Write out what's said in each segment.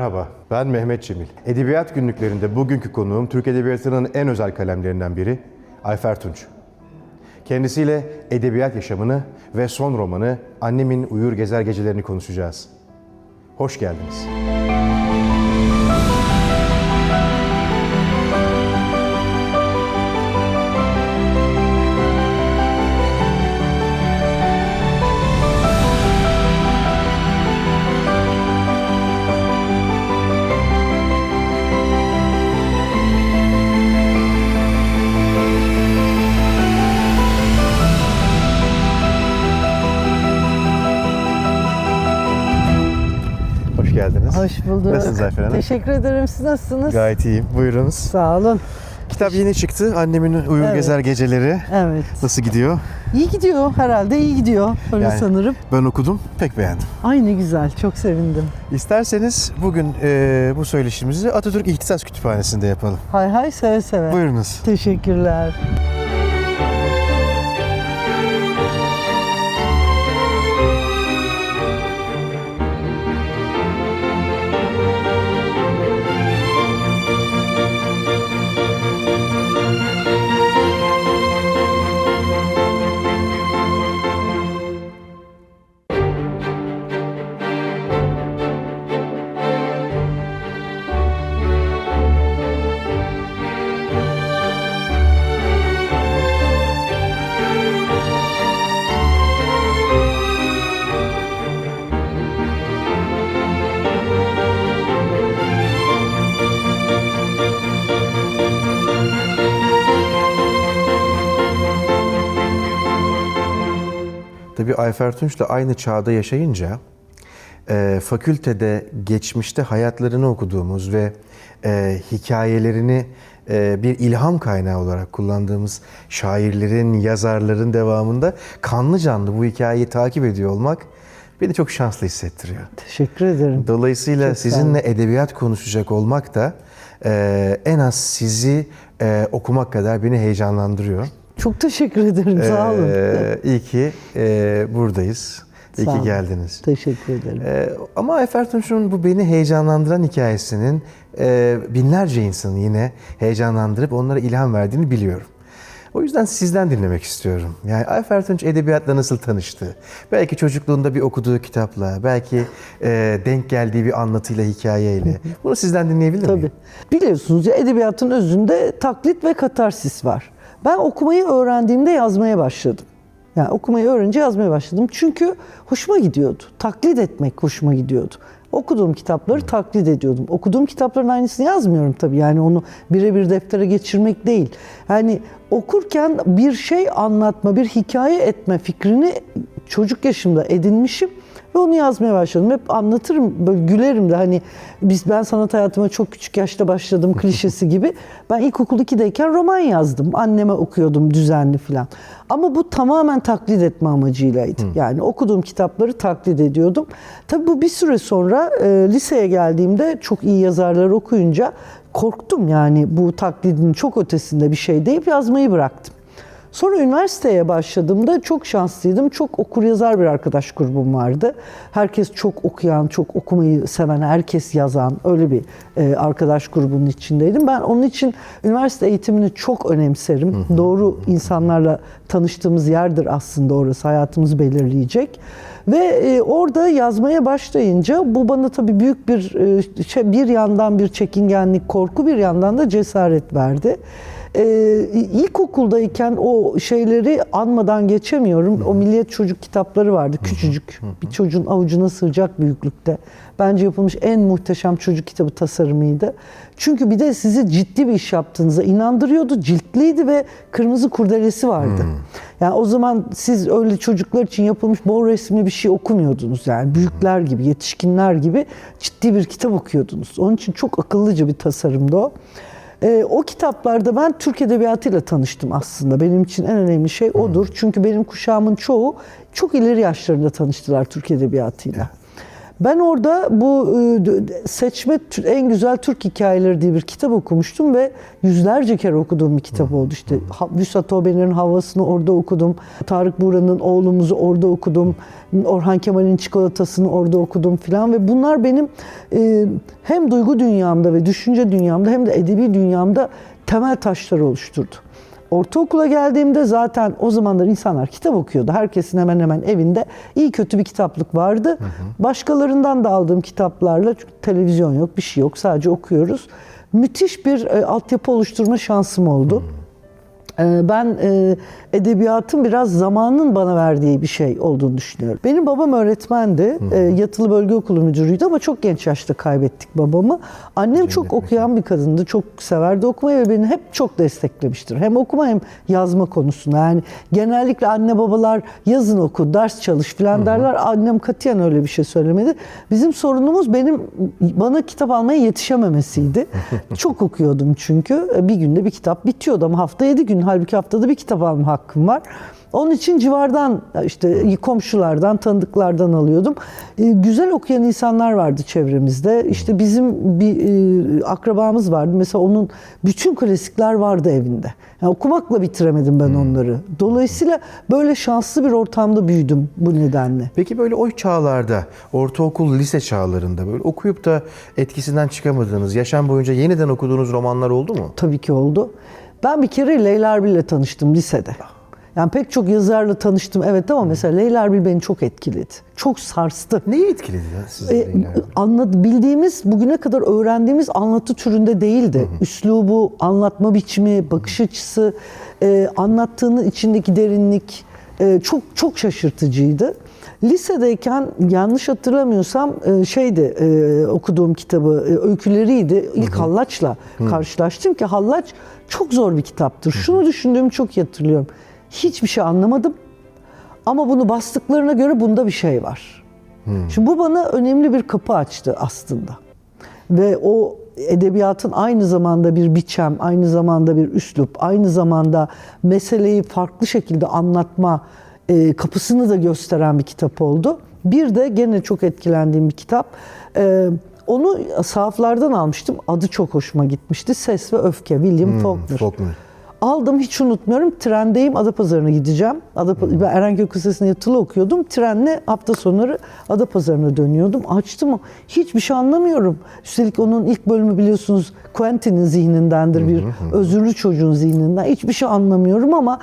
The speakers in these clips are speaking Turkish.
Merhaba, ben Mehmet Cemil. Edebiyat günlüklerinde bugünkü konuğum Türk Edebiyatı'nın en özel kalemlerinden biri Ayfer Tunç. Kendisiyle edebiyat yaşamını ve son romanı Annemin Uyur Gezer Gecelerini konuşacağız. Hoş geldiniz. Hoş bulduk. Nasılsınız Ayfer Hanım? Teşekkür ederim. Siz nasılsınız? Gayet iyiyim. Buyurunuz. Sağ olun. Kitap yeni çıktı. Annemin Uyur Evet. Gezer Geceleri. Evet. Nasıl gidiyor? İyi gidiyor herhalde iyi gidiyor. Öyle Yani- sanırım. Ben okudum. Pek beğendim. Ay ne güzel. Çok sevindim. İsterseniz bugün e, bu söyleşimizi Atatürk İhtisas Kütüphanesi'nde yapalım. Hay hay seve seve. Buyurunuz. Teşekkürler. Ayfer Tunç'la aynı çağda yaşayınca e, fakültede geçmişte hayatlarını okuduğumuz ve e, hikayelerini e, bir ilham kaynağı olarak kullandığımız şairlerin, yazarların devamında kanlı canlı bu hikayeyi takip ediyor olmak beni çok şanslı hissettiriyor. Teşekkür ederim. Dolayısıyla Çok sizinle edebiyat konuşacak olmak da e, en az sizi e, okumak kadar beni heyecanlandırıyor. Çok teşekkür ederim. Sağ olun. Ee, iyi ki e, buradayız. İyi Sağ ki olun. geldiniz. Teşekkür ederim. Ee, ama Ayfer Tunç'un bu beni heyecanlandıran hikayesinin e, binlerce insanı yine heyecanlandırıp onlara ilham verdiğini biliyorum. O yüzden sizden dinlemek istiyorum. Yani Ayfer Tunç edebiyatla nasıl tanıştı? Belki çocukluğunda bir okuduğu kitapla, belki e, denk geldiği bir anlatıyla, hikayeyle. Bunu sizden dinleyebilir miyim? Tabii. Biliyorsunuz ya edebiyatın özünde taklit ve katarsis var. Ben okumayı öğrendiğimde yazmaya başladım. Yani okumayı öğrenince yazmaya başladım. Çünkü hoşuma gidiyordu. Taklit etmek hoşuma gidiyordu. Okuduğum kitapları taklit ediyordum. Okuduğum kitapların aynısını yazmıyorum tabii. Yani onu birebir deftere geçirmek değil. Yani okurken bir şey anlatma, bir hikaye etme fikrini çocuk yaşımda edinmişim ve onu yazmaya başladım. Hep anlatırım, böyle gülerim de hani biz ben sanat hayatıma çok küçük yaşta başladım klişesi gibi. Ben ilkokul 2'deyken roman yazdım. Anneme okuyordum düzenli falan. Ama bu tamamen taklit etme amacıylaydı. Yani okuduğum kitapları taklit ediyordum. Tabii bu bir süre sonra e, liseye geldiğimde çok iyi yazarları okuyunca korktum yani bu taklidin çok ötesinde bir şey deyip yazmayı bıraktım. Sonra üniversiteye başladığımda çok şanslıydım. Çok okur yazar bir arkadaş grubum vardı. Herkes çok okuyan, çok okumayı seven, herkes yazan öyle bir e, arkadaş grubunun içindeydim. Ben onun için üniversite eğitimini çok önemserim. Doğru insanlarla tanıştığımız yerdir aslında orası. Hayatımızı belirleyecek. Ve e, orada yazmaya başlayınca bu bana tabii büyük bir e, şey, bir yandan bir çekingenlik, korku bir yandan da cesaret verdi. Ee, ilkokuldayken o şeyleri anmadan geçemiyorum. O Milliyet Çocuk kitapları vardı. Küçücük. Bir çocuğun avucuna sığacak büyüklükte. Bence yapılmış en muhteşem çocuk kitabı tasarımıydı. Çünkü bir de sizi ciddi bir iş yaptığınıza inandırıyordu. Ciltliydi ve kırmızı kurdelesi vardı. Yani o zaman siz öyle çocuklar için yapılmış bol resimli bir şey okumuyordunuz. Yani büyükler gibi, yetişkinler gibi ciddi bir kitap okuyordunuz. Onun için çok akıllıca bir tasarımdı o. Ee, o kitaplarda ben Türk Edebiyatı'yla tanıştım aslında. Benim için en önemli şey odur. Çünkü benim kuşağımın çoğu çok ileri yaşlarında tanıştılar Türk Edebiyatı'yla. Ben orada bu e, seçme en güzel Türk hikayeleri diye bir kitap okumuştum ve yüzlerce kere okuduğum bir kitap oldu. İşte Vüsat Obener'in Havasını orada okudum. Tarık Buğra'nın Oğlumuzu orada okudum. Orhan Kemal'in Çikolatasını orada okudum filan ve bunlar benim e, hem duygu dünyamda ve düşünce dünyamda hem de edebi dünyamda temel taşları oluşturdu. Ortaokula geldiğimde zaten o zamanlar insanlar kitap okuyordu. Herkesin hemen hemen evinde iyi kötü bir kitaplık vardı. Başkalarından da aldığım kitaplarla çünkü televizyon yok, bir şey yok. Sadece okuyoruz. Müthiş bir e, altyapı oluşturma şansım oldu. E, Ben e, edebiyatın biraz zamanın bana verdiği bir şey olduğunu düşünüyorum. Benim babam öğretmendi. E, yatılı bölge okulu müdürüydü ama çok genç yaşta kaybettik babamı. Annem çok okuyan bir kadındı. Çok severdi okumayı ve beni hep çok desteklemiştir. Hem okuma hem yazma konusunda. Yani genellikle anne babalar yazın oku, ders çalış falan derler. Annem katiyen öyle bir şey söylemedi. Bizim sorunumuz benim bana kitap almaya yetişememesiydi. çok okuyordum çünkü. Bir günde bir kitap bitiyordu ama hafta yedi gün. Halbuki haftada bir kitap alma hakkım var. Onun için civardan işte komşulardan, tanıdıklardan alıyordum. E, Güzel okuyan insanlar vardı çevremizde. İşte bizim bir e, akrabamız vardı. Mesela onun bütün klasikler vardı evinde. Yani okumakla bitiremedim ben onları. Dolayısıyla böyle şanslı bir ortamda büyüdüm bu nedenle. Peki böyle o çağlarda, ortaokul, lise çağlarında böyle okuyup da etkisinden çıkamadığınız, yaşam boyunca yeniden okuduğunuz romanlar oldu mu? Tabii ki oldu. Ben bir kere Leyla Erbil ile tanıştım lisede. Yani pek çok yazarla tanıştım evet ama mesela Leyla Erbil beni çok etkiledi. Çok sarstı. Neyi etkiledi ya sizi? E, Leyla Erbil? anladı, bildiğimiz, bugüne kadar öğrendiğimiz anlatı türünde değildi. Üslubu, anlatma biçimi, bakış açısı, e, anlattığının içindeki derinlik e, çok çok şaşırtıcıydı. Lisedeyken yanlış hatırlamıyorsam e, şeydi e, okuduğum kitabı e, öyküleriydi. İlk Hallaç'la karşılaştım ki Hallaç çok zor bir kitaptır. Şunu düşündüğümü çok hatırlıyorum. Hiçbir şey anlamadım. Ama bunu bastıklarına göre bunda bir şey var. Şimdi bu bana önemli bir kapı açtı aslında. Ve o edebiyatın aynı zamanda bir biçem, aynı zamanda bir üslup, aynı zamanda meseleyi farklı şekilde anlatma e, kapısını da gösteren bir kitap oldu. Bir de gene çok etkilendiğim bir kitap. E, onu sahaflardan almıştım. Adı çok hoşuma gitmişti. Ses ve Öfke, William Faulkner. Faulkner. Aldım hiç unutmuyorum. Trendeyim Adapazarı'na gideceğim. Adapa- Ben Erenköy Lisesi'nde yatılı okuyordum. Trenle hafta sonları Adapazarı'na dönüyordum. Açtım hiçbir şey anlamıyorum. Üstelik onun ilk bölümü biliyorsunuz Quentin'in zihnindendir. Bir özürlü çocuğun zihninden. Hiçbir şey anlamıyorum ama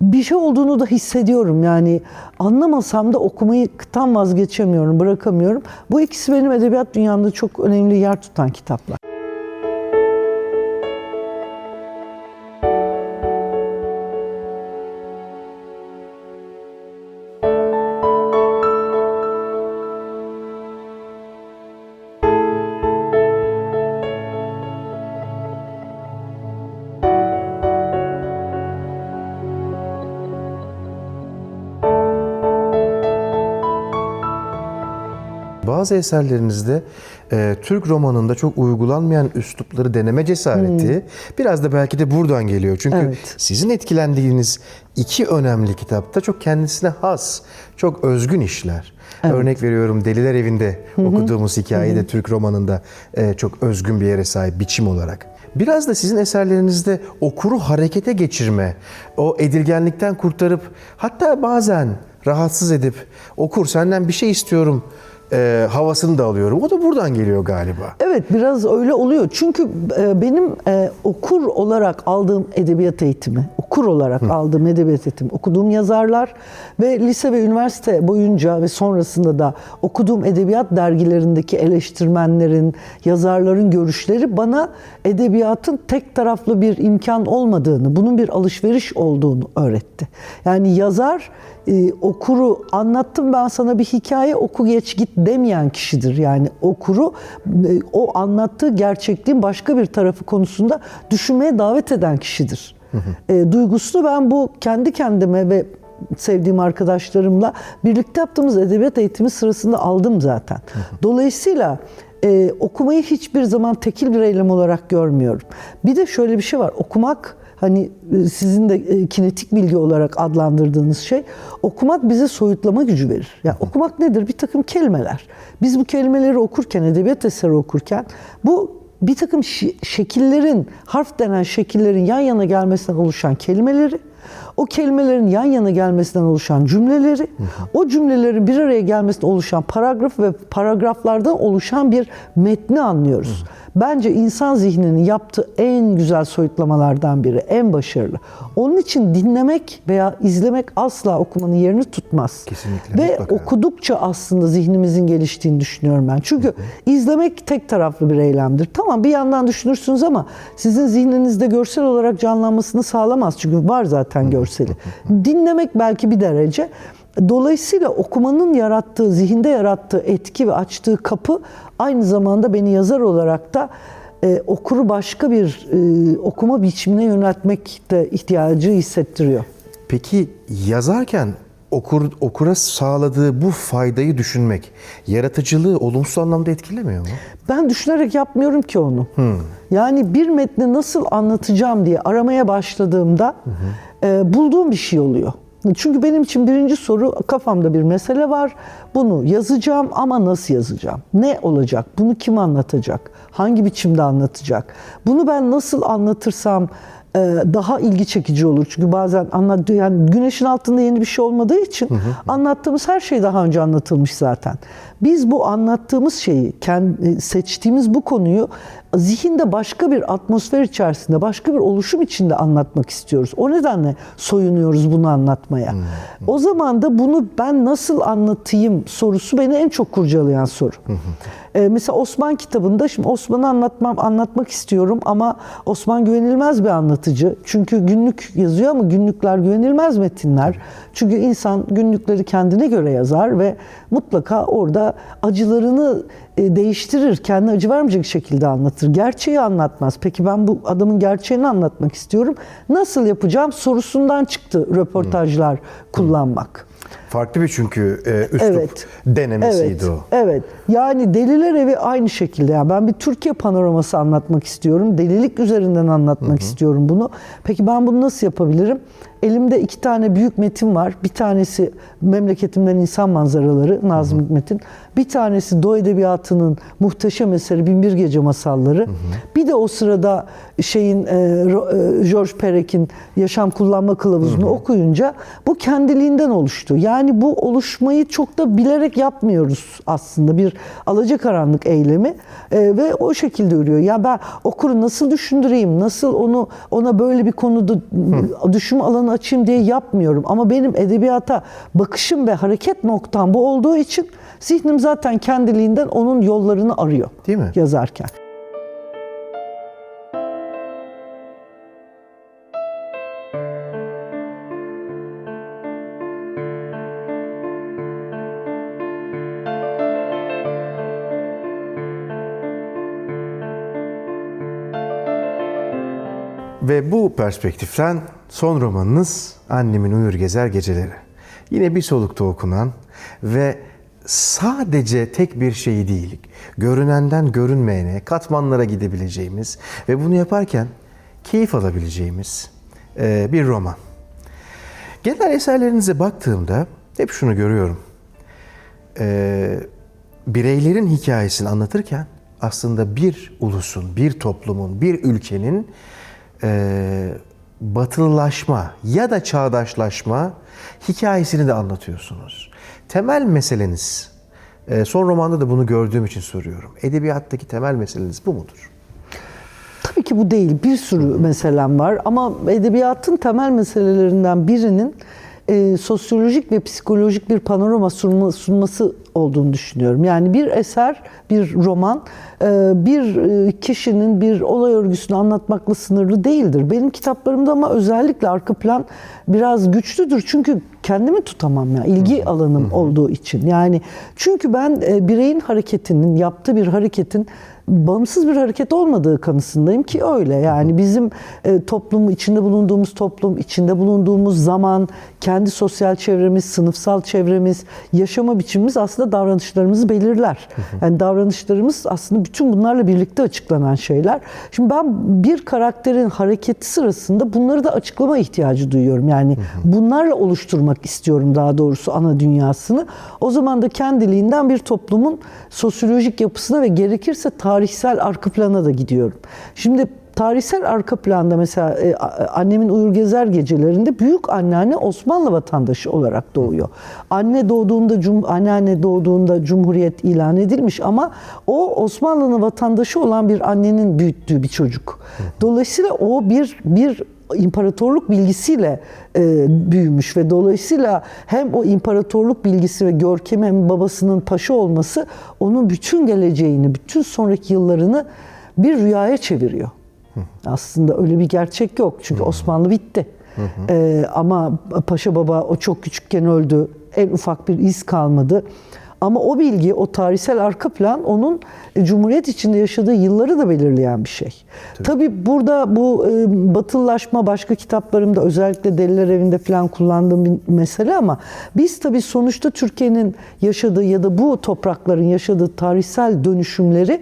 bir şey olduğunu da hissediyorum. Yani anlamasam da okumayı tam vazgeçemiyorum, bırakamıyorum. Bu ikisi benim edebiyat dünyamda çok önemli yer tutan kitaplar. Bazı eserlerinizde e, Türk romanında çok uygulanmayan üslupları deneme cesareti biraz da belki de buradan geliyor. Çünkü Evet. sizin etkilendiğiniz iki önemli kitapta çok kendisine has, çok özgün işler. Örnek veriyorum Deliler Evi'nde okuduğumuz hikayede Türk romanında e, çok özgün bir yere sahip biçim olarak. Biraz da sizin eserlerinizde okuru harekete geçirme, o edilgenlikten kurtarıp hatta bazen rahatsız edip okur senden bir şey istiyorum e, havasını da alıyorum. O da buradan geliyor galiba. Evet biraz öyle oluyor. Çünkü e, benim e, okur olarak aldığım edebiyat eğitimi, okur olarak aldığım edebiyat eğitimi, okuduğum yazarlar ve lise ve üniversite boyunca ve sonrasında da okuduğum edebiyat dergilerindeki eleştirmenlerin, yazarların görüşleri bana edebiyatın tek taraflı bir imkan olmadığını, bunun bir alışveriş olduğunu öğretti. Yani yazar e, okuru anlattım ben sana bir hikaye oku geç git demeyen kişidir. Yani okuru e, o anlattığı gerçekliğin başka bir tarafı konusunda düşünmeye davet eden kişidir. E, duygusunu ben bu kendi kendime ve sevdiğim arkadaşlarımla birlikte yaptığımız edebiyat eğitimi sırasında aldım zaten. Dolayısıyla e, okumayı hiçbir zaman tekil bir eylem olarak görmüyorum. Bir de şöyle bir şey var. Okumak hani e, sizin de e, kinetik bilgi olarak adlandırdığınız şey okumak bize soyutlama gücü verir. Yani okumak nedir? Bir takım kelimeler. Biz bu kelimeleri okurken, edebiyat eseri okurken bu bir takım şekillerin, harf denen şekillerin yan yana gelmesinden oluşan kelimeleri, o kelimelerin yan yana gelmesinden oluşan cümleleri, o cümlelerin bir araya gelmesinden oluşan paragraf ve paragraflardan oluşan bir metni anlıyoruz. Bence insan zihninin yaptığı en güzel soyutlamalardan biri, en başarılı. Onun için dinlemek veya izlemek asla okumanın yerini tutmaz. Kesinlikle, Ve mutlaka. okudukça aslında zihnimizin geliştiğini düşünüyorum ben. Çünkü izlemek tek taraflı bir eylemdir. Tamam bir yandan düşünürsünüz ama sizin zihninizde görsel olarak canlanmasını sağlamaz. Çünkü var zaten görseli. Dinlemek belki bir derece. Dolayısıyla okumanın yarattığı, zihinde yarattığı etki ve açtığı kapı aynı zamanda beni yazar olarak da e, okuru başka bir e, okuma biçimine yöneltmekte ihtiyacı hissettiriyor. Peki yazarken okur, okura sağladığı bu faydayı düşünmek yaratıcılığı olumsuz anlamda etkilemiyor mu? Ben düşünerek yapmıyorum ki onu. Yani bir metni nasıl anlatacağım diye aramaya başladığımda e, bulduğum bir şey oluyor. Çünkü benim için birinci soru kafamda bir mesele var. Bunu yazacağım ama nasıl yazacağım? Ne olacak? Bunu kim anlatacak? Hangi biçimde anlatacak? Bunu ben nasıl anlatırsam daha ilgi çekici olur. Çünkü bazen anlat yani güneşin altında yeni bir şey olmadığı için anlattığımız her şey daha önce anlatılmış zaten. Biz bu anlattığımız şeyi, kendi seçtiğimiz bu konuyu zihinde başka bir atmosfer içerisinde, başka bir oluşum içinde anlatmak istiyoruz. O nedenle soyunuyoruz bunu anlatmaya. O zaman da bunu ben nasıl anlatayım sorusu beni en çok kurcalayan soru. Ee, mesela Osman kitabında şimdi Osman'ı anlatmam anlatmak istiyorum ama Osman güvenilmez bir anlatıcı. Çünkü günlük yazıyor ama günlükler güvenilmez metinler. Çünkü insan günlükleri kendine göre yazar ve mutlaka orada acılarını e, değiştirir. Kendine acı vermeyecek şekilde anlatır. Gerçeği anlatmaz. Peki ben bu adamın gerçeğini anlatmak istiyorum. Nasıl yapacağım sorusundan çıktı röportajlar kullanmak. Farklı bir çünkü e, üslup Evet. denemesiydi evet, o. Evet. Yani Deliler Evi aynı şekilde. Yani ben bir Türkiye panoraması anlatmak istiyorum. Delilik üzerinden anlatmak istiyorum bunu. Peki ben bunu nasıl yapabilirim? Elimde iki tane büyük metin var. Bir tanesi Memleketimden İnsan Manzaraları Nazım Hikmet'in. Bir tanesi Doğu Edebiyatı'nın muhteşem eseri Binbir Gece Masalları. Bir de o sırada şeyin e, e, George Perek'in Yaşam Kullanma Kılavuzu'nu okuyunca bu kendiliğinden oluştu. Yani bu oluşmayı çok da bilerek yapmıyoruz aslında. Bir alacakaranlık eylemi E, ve o şekilde ürüyor. Ya ben okuru nasıl düşündüreyim, nasıl onu ona böyle bir konuda düşünme alanı açayım diye yapmıyorum. Ama benim edebiyata bakışım ve hareket noktam bu olduğu için zihnim zaten kendiliğinden onun yollarını arıyor. Değil mi? Yazarken. Ve bu perspektiften son romanınız Annemin Uyur Gezer Geceleri. Yine bir solukta okunan ve sadece tek bir şey değil, görünenden görünmeyene, katmanlara gidebileceğimiz ve bunu yaparken keyif alabileceğimiz e, bir roman. Genel eserlerinize baktığımda hep şunu görüyorum. E, bireylerin hikayesini anlatırken aslında bir ulusun, bir toplumun, bir ülkenin e, batılılaşma ya da çağdaşlaşma hikayesini de anlatıyorsunuz. Temel meseleniz, e, son romanda da bunu gördüğüm için soruyorum. Edebiyattaki temel meseleniz bu mudur? Tabii ki bu değil. Bir sürü meselem var ama edebiyatın temel meselelerinden birinin e, sosyolojik ve psikolojik bir panorama sunma, sunması olduğunu düşünüyorum. Yani bir eser, bir roman e, bir e, kişinin bir olay örgüsünü anlatmakla sınırlı değildir. Benim kitaplarımda ama özellikle arka plan biraz güçlüdür. Çünkü kendimi tutamam ya ilgi alanım olduğu için. Yani çünkü ben e, bireyin hareketinin yaptığı bir hareketin bağımsız bir hareket olmadığı kanısındayım ki öyle. Yani bizim e, toplum, içinde bulunduğumuz toplum, içinde bulunduğumuz zaman, kendi sosyal çevremiz, sınıfsal çevremiz, yaşama biçimimiz aslında davranışlarımızı belirler. Yani davranışlarımız aslında bütün bunlarla birlikte açıklanan şeyler. Şimdi ben bir karakterin hareketi sırasında bunları da açıklama ihtiyacı duyuyorum. Yani bunlarla oluşturmak istiyorum daha doğrusu ana dünyasını. O zaman da kendiliğinden bir toplumun sosyolojik yapısına ve gerekirse tarihsel arka plana da gidiyorum. Şimdi tarihsel arka planda mesela e, annemin uyur gezer gecelerinde büyük anneanne Osmanlı vatandaşı olarak doğuyor. Anne doğduğunda cum anneanne doğduğunda cumhuriyet ilan edilmiş ama o Osmanlı'nın vatandaşı olan bir annenin büyüttüğü bir çocuk. Dolayısıyla o bir bir imparatorluk bilgisiyle e, büyümüş ve dolayısıyla hem o imparatorluk bilgisi ve görkemi hem babasının paşa olması onun bütün geleceğini, bütün sonraki yıllarını bir rüyaya çeviriyor. Aslında öyle bir gerçek yok çünkü Osmanlı bitti. E, ama Paşa Baba o çok küçükken öldü. En ufak bir iz kalmadı. Ama o bilgi, o tarihsel arka plan onun e, Cumhuriyet içinde yaşadığı yılları da belirleyen bir şey. Tabii burada bu e, batılılaşma başka kitaplarımda özellikle Deliler Evi'nde falan kullandığım bir mesele ama biz tabii sonuçta Türkiye'nin yaşadığı ya da bu toprakların yaşadığı tarihsel dönüşümleri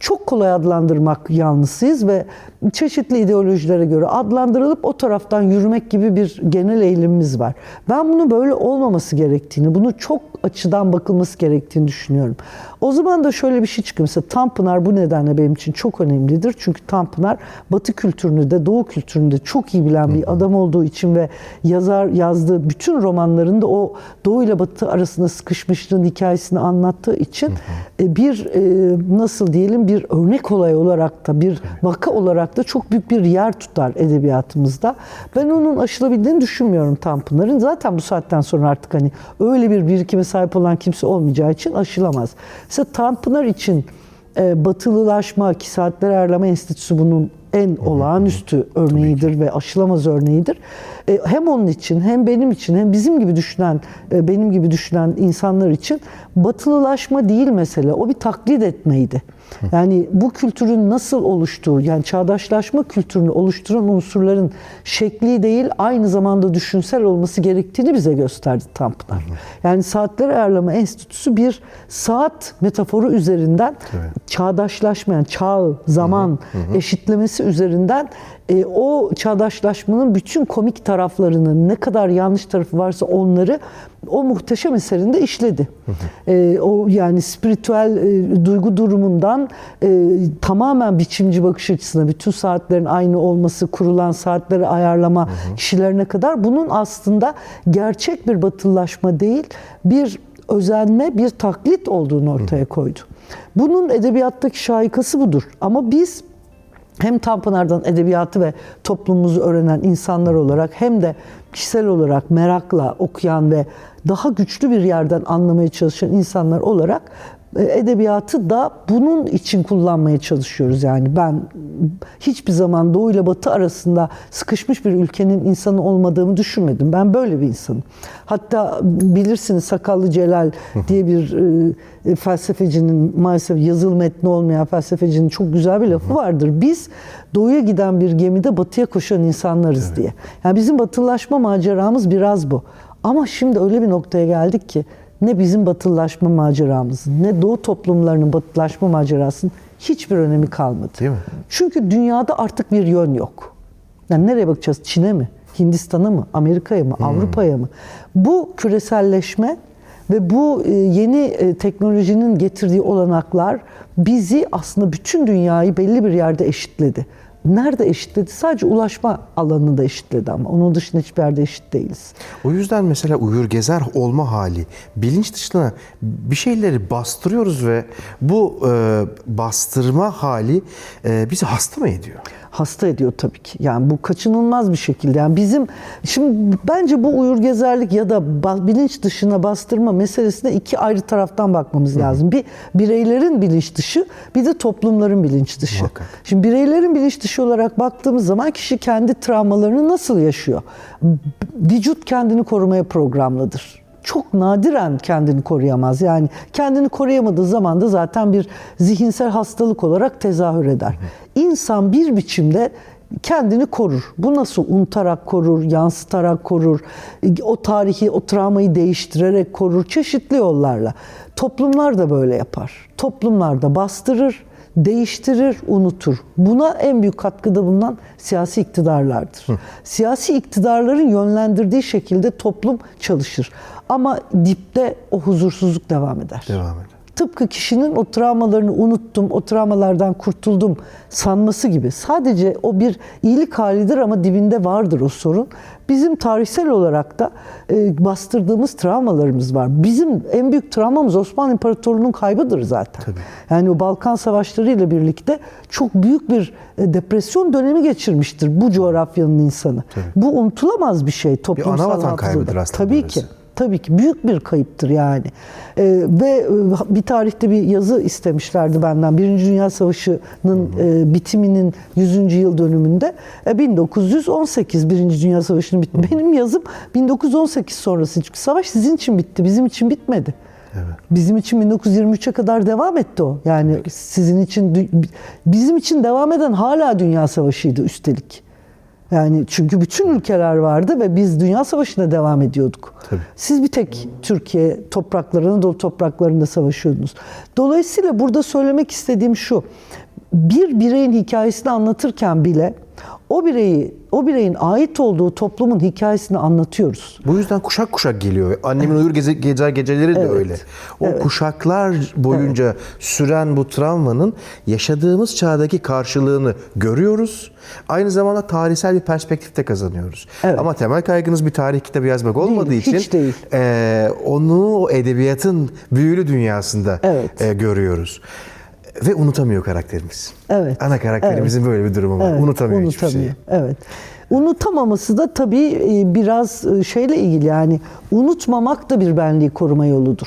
çok kolay adlandırmak yanlısıyız ve çeşitli ideolojilere göre adlandırılıp o taraftan yürümek gibi bir genel eğilimimiz var. Ben bunun böyle olmaması gerektiğini, bunu çok açıdan bakılması gerektiğini düşünüyorum. O zaman da şöyle bir şey çıkıyor. Mesela Tanpınar bu nedenle benim için çok önemlidir. Çünkü Tanpınar Batı kültürünü de Doğu kültürünü de çok iyi bilen bir adam olduğu için ve yazar yazdığı bütün romanlarında o Doğu ile Batı arasında sıkışmışlığın hikayesini anlattığı için e, bir e, nasıl diyelim bir örnek olay olarak da bir vaka olarak da çok büyük bir yer tutar edebiyatımızda. Ben onun aşılabildiğini düşünmüyorum Tanpınar'ın. Zaten bu saatten sonra artık hani öyle bir birikime sahip olan kimse olmayacağı için aşılamaz. Mesela Tanpınar için e, batılılaşma ki Saatler Ayarlama Enstitüsü bunun en olağanüstü örneğidir ve aşılamaz örneğidir. E, hem onun için hem benim için hem bizim gibi düşünen e, benim gibi düşünen insanlar için batılılaşma değil mesele. O bir taklit etmeydi. Yani bu kültürün nasıl oluştuğu, yani çağdaşlaşma kültürünü oluşturan unsurların şekli değil, aynı zamanda düşünsel olması gerektiğini bize gösterdi Tanpınar. Yani Saatler Ayarlama Enstitüsü bir saat metaforu üzerinden çağdaşlaşma, yani çağ, zaman eşitlemesi üzerinden e, o çağdaşlaşmanın bütün komik taraflarını, ne kadar yanlış tarafı varsa onları o muhteşem eserinde işledi. E, o yani spiritüel e, duygu durumundan e, tamamen biçimci bakış açısına, bütün saatlerin aynı olması, kurulan saatleri ayarlama kişilerine kadar bunun aslında gerçek bir batılılaşma değil, bir özenme, bir taklit olduğunu ortaya koydu. Bunun edebiyattaki şahikası budur. Ama biz hem Tanpınar'dan edebiyatı ve toplumumuzu öğrenen insanlar olarak hem de kişisel olarak merakla okuyan ve daha güçlü bir yerden anlamaya çalışan insanlar olarak edebiyatı da bunun için kullanmaya çalışıyoruz. Yani ben hiçbir zaman Doğu ile Batı arasında sıkışmış bir ülkenin insanı olmadığımı düşünmedim. Ben böyle bir insanım. Hatta bilirsiniz Sakallı Celal diye bir e, felsefecinin maalesef yazılı metni olmayan felsefecinin çok güzel bir lafı vardır. Biz doğuya giden bir gemide batıya koşan insanlarız diye. Yani bizim batılaşma maceramız biraz bu. Ama şimdi öyle bir noktaya geldik ki ne bizim batılılaşma maceramızın ne doğu toplumlarının batılılaşma macerasının hiçbir önemi kalmadı. Değil mi? Çünkü dünyada artık bir yön yok. Yani nereye bakacağız? Çin'e mi? Hindistan'a mı? Amerika'ya mı? Avrupa'ya mı? Bu küreselleşme ve bu e, yeni e, teknolojinin getirdiği olanaklar bizi aslında bütün dünyayı belli bir yerde eşitledi. Nerede eşitledi? Sadece ulaşma alanında eşitledi ama onun dışında hiçbir yerde eşit değiliz. O yüzden mesela uyur gezer olma hali bilinç dışına bir şeyleri bastırıyoruz ve bu e, bastırma hali e, bizi hasta mı ediyor? Hasta ediyor tabii ki. Yani bu kaçınılmaz bir şekilde. Yani bizim şimdi bence bu uyur gezerlik ya da bilinç dışına bastırma meselesine iki ayrı taraftan bakmamız lazım. Bir bireylerin bilinç dışı, bir de toplumların bilinç dışı. Muhakkak. Şimdi bireylerin bilinç dışı olarak baktığımız zaman kişi kendi travmalarını nasıl yaşıyor? Vücut kendini korumaya programlıdır. çok nadiren kendini koruyamaz. Yani kendini koruyamadığı zaman da zaten bir zihinsel hastalık olarak tezahür eder. İnsan bir biçimde kendini korur. Bu nasıl unutarak korur, yansıtarak korur, o tarihi, o travmayı değiştirerek korur çeşitli yollarla. Toplumlar da böyle yapar. Toplumlar da bastırır, değiştirir, unutur. Buna en büyük katkıda bulunan siyasi iktidarlardır. Siyasi iktidarların yönlendirdiği şekilde toplum çalışır. Ama dipte o huzursuzluk devam eder. Devam edelim. Tıpkı kişinin o travmalarını unuttum, o travmalardan kurtuldum sanması gibi. Sadece o bir iyilik halidir ama dibinde vardır o sorun. Bizim tarihsel olarak da e, bastırdığımız travmalarımız var. Bizim en büyük travmamız Osmanlı İmparatorluğu'nun kaybıdır zaten. Yani o Balkan Savaşları ile birlikte çok büyük bir e, depresyon dönemi geçirmiştir bu coğrafyanın insanı. Bu unutulamaz bir şey toplumsal anavatan hafızada. kaybıdır aslında Tabii ki. Tabii ki büyük bir kayıptır yani. Ee, ve e, bir tarihte bir yazı istemişlerdi benden. Birinci Dünya Savaşı'nın e, bitiminin 100. yıl dönümünde. E, 1918 Birinci Dünya Savaşı'nın bitti. Benim yazım 1918 sonrası. Çünkü savaş sizin için bitti, bizim için bitmedi. Bizim için 1923'e kadar devam etti o. Yani sizin için, bizim için devam eden hala Dünya Savaşı'ydı üstelik. Yani çünkü bütün ülkeler vardı ve biz Dünya Savaşı'na devam ediyorduk. Tabii. Siz bir tek Türkiye topraklarında, Anadolu topraklarında savaşıyordunuz. Dolayısıyla burada söylemek istediğim şu. Bir bireyin hikayesini anlatırken bile o bireyi, o bireyin ait olduğu toplumun hikayesini anlatıyoruz. Bu yüzden kuşak kuşak geliyor. Annemin uyur gece, gece geceleri de Evet. öyle. O kuşaklar boyunca süren bu travmanın yaşadığımız çağdaki karşılığını görüyoruz. Aynı zamanda tarihsel bir perspektifte kazanıyoruz. Evet. Ama temel kaygınız bir tarih kitabı yazmak olmadığı Değil, için hiç değil. eee, onu o edebiyatın büyülü dünyasında Evet. eee, görüyoruz. Ve unutamıyor karakterimiz. Evet. Ana karakterimizin böyle bir durumu var. Evet, unutamıyor, hiçbir şeyi. Evet. Unutamaması da tabii e, biraz e, şeyle ilgili yani unutmamak da bir benliği koruma yoludur.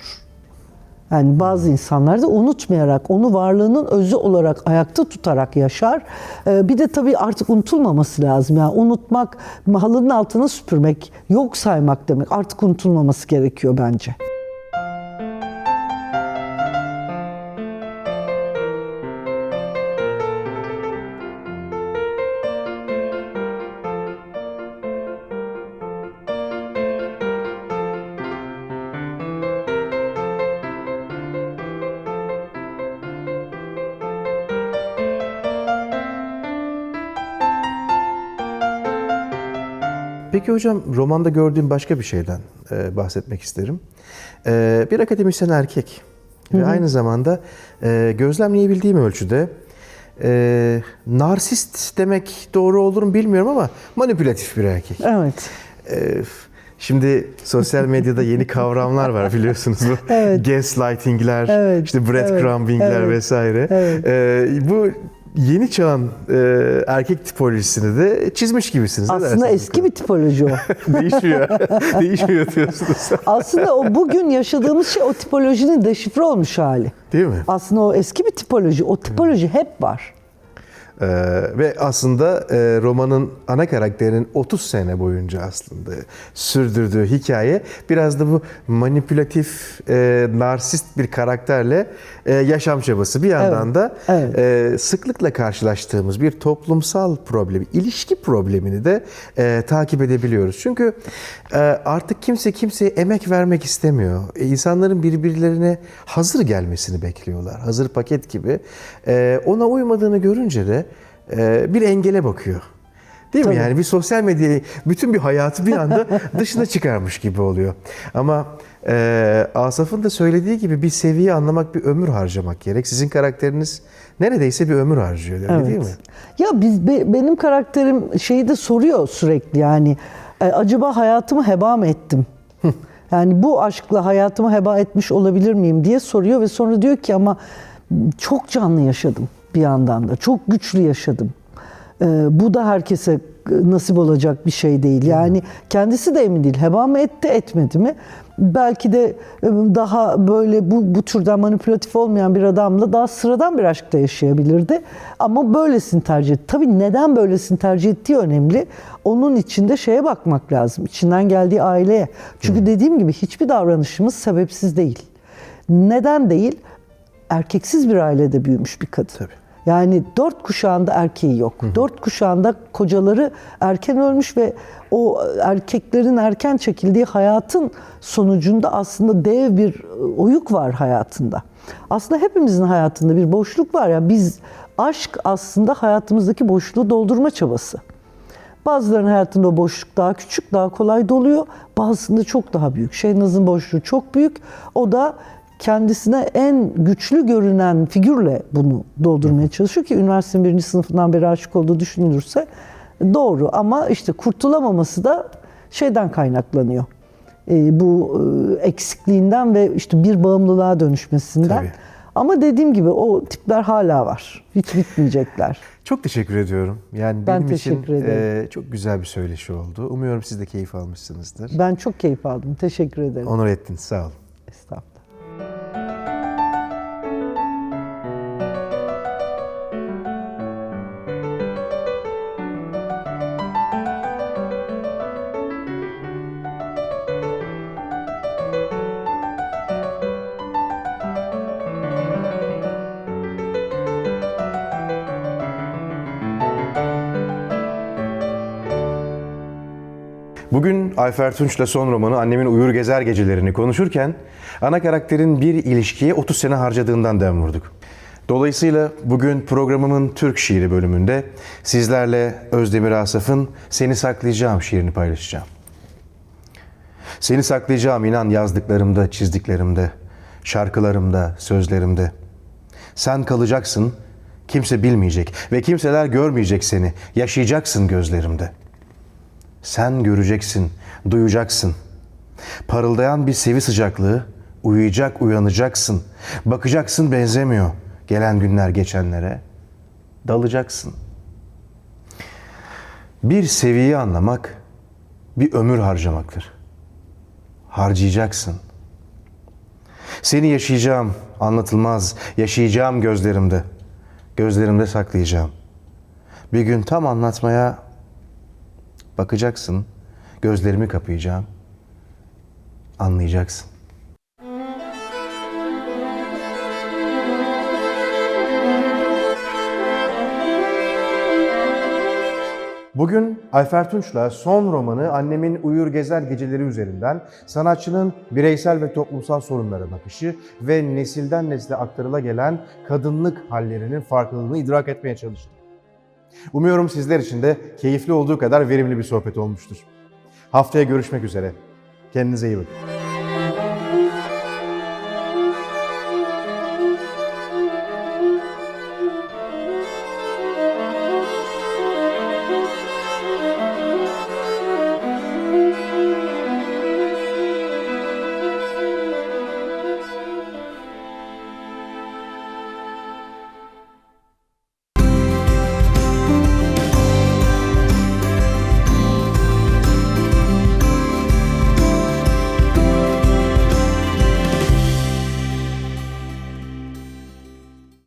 Yani bazı insanlar da unutmayarak, onu varlığının özü olarak ayakta tutarak yaşar. Ee, Bir de tabii artık unutulmaması lazım. Yani unutmak, halının altına süpürmek, yok saymak demek. Artık unutulmaması gerekiyor bence. Hocam romanda gördüğüm başka bir şeyden e, bahsetmek isterim. E, bir akademisyen erkek ve aynı zamanda e, gözlemleyebildiğim ölçüde e, narsist demek doğru olur mu bilmiyorum ama manipülatif bir erkek. Evet. E, Şimdi sosyal medyada yeni kavramlar var biliyorsunuz bu. Evet. Gaslighting'ler, Evet, işte breadcrumbing'ler evet, vesaire. evet. E, bu yeni çağın e, erkek tipolojisini de çizmiş gibisiniz. Aslında eski bir tipoloji o. Değişmiyor. Değişmiyor diyorsunuz. Aslında o bugün yaşadığımız şey o tipolojinin deşifre olmuş hali. Değil mi? Aslında o eski bir tipoloji. O tipoloji hep var. Ee, ve aslında e, romanın ana karakterinin 30 sene boyunca aslında sürdürdüğü hikaye biraz da bu manipülatif, e, narsist bir karakterle e, yaşam çabası. Bir yandan Evet, da evet. e, sıklıkla karşılaştığımız bir toplumsal problemi, ilişki problemini de e, takip edebiliyoruz. Çünkü e, artık kimse kimseye emek vermek istemiyor. E, insanların birbirlerine hazır gelmesini bekliyorlar. Hazır paket gibi. E, ona uymadığını görünce de bir engele bakıyor. Değil mi? Tabii. Yani bir sosyal medyayı, bütün bir hayatı bir anda dışına çıkarmış gibi oluyor. Ama e, Asaf'ın da söylediği gibi bir seviye anlamak, bir ömür harcamak gerek. Sizin karakteriniz neredeyse bir ömür harcıyor öyle değil mi? Ya biz be- benim karakterim şeyi de soruyor sürekli yani e, acaba hayatımı heba mı ettim? yani bu aşkla hayatımı heba etmiş olabilir miyim diye soruyor ve sonra diyor ki ama çok canlı yaşadım bir yandan da. Çok güçlü yaşadım. Ee, bu da herkese e, nasip olacak bir şey değil. Yani kendisi de emin değil. Heba mı etti, etmedi mi? Belki de e, daha böyle bu, bu türden manipülatif olmayan bir adamla daha sıradan bir aşkta yaşayabilirdi. Ama böylesini tercih etti. Tabii neden böylesini tercih ettiği önemli. Onun içinde şeye bakmak lazım. İçinden geldiği aileye. Çünkü dediğim gibi hiçbir davranışımız sebepsiz değil. Neden değil? Erkeksiz bir ailede büyümüş bir kadın. Tabii. Yani dört kuşağında erkeği yok. Dört kuşağında kocaları erken ölmüş ve o erkeklerin erken çekildiği hayatın sonucunda aslında dev bir oyuk var hayatında. Aslında hepimizin hayatında bir boşluk var ya biz aşk aslında hayatımızdaki boşluğu doldurma çabası. Bazılarının hayatında o boşluk daha küçük, daha kolay doluyor. Bazısında çok daha büyük. Şehnaz'ın boşluğu çok büyük. O da kendisine en güçlü görünen figürle bunu doldurmaya çalışıyor ki üniversitenin birinci sınıfından beri aşık olduğu düşünülürse doğru. Ama işte kurtulamaması da şeyden kaynaklanıyor. Ee, bu e, eksikliğinden ve işte bir bağımlılığa dönüşmesinden. Tabii. Ama dediğim gibi o tipler hala var. Hiç bitmeyecekler. Çok teşekkür ediyorum. Yani Ben benim teşekkür için ederim. e, çok güzel bir söyleşi oldu. Umuyorum siz de keyif almışsınızdır. Ben çok keyif aldım. Teşekkür ederim. Onur ettiniz. Sağ olun. Estağfurullah. Ayfer Tunç'la son romanı Annemin Uyur Gezer Gecelerini konuşurken ana karakterin bir ilişkiye 30 sene harcadığından dem vurduk. Dolayısıyla bugün programımın Türk şiiri bölümünde sizlerle Özdemir Asaf'ın Seni Saklayacağım şiirini paylaşacağım. Seni saklayacağım inan yazdıklarımda, çizdiklerimde, şarkılarımda, sözlerimde. Sen kalacaksın, kimse bilmeyecek ve kimseler görmeyecek seni. Yaşayacaksın gözlerimde. Sen göreceksin, duyacaksın. Parıldayan bir sevi sıcaklığı, uyuyacak, uyanacaksın. Bakacaksın benzemiyor gelen günler geçenlere. Dalacaksın. Bir seviyeyi anlamak bir ömür harcamaktır. Harcayacaksın. Seni yaşayacağım, anlatılmaz, yaşayacağım gözlerimde. Gözlerimde saklayacağım. Bir gün tam anlatmaya bakacaksın, gözlerimi kapayacağım, anlayacaksın. Bugün Ayfer Tunç'la son romanı Annemin Uyur Gezer Geceleri üzerinden sanatçının bireysel ve toplumsal sorunlara bakışı ve nesilden nesile aktarıla gelen kadınlık hallerinin farklılığını idrak etmeye çalıştık. Umuyorum sizler için de keyifli olduğu kadar verimli bir sohbet olmuştur. Haftaya görüşmek üzere. Kendinize iyi bakın.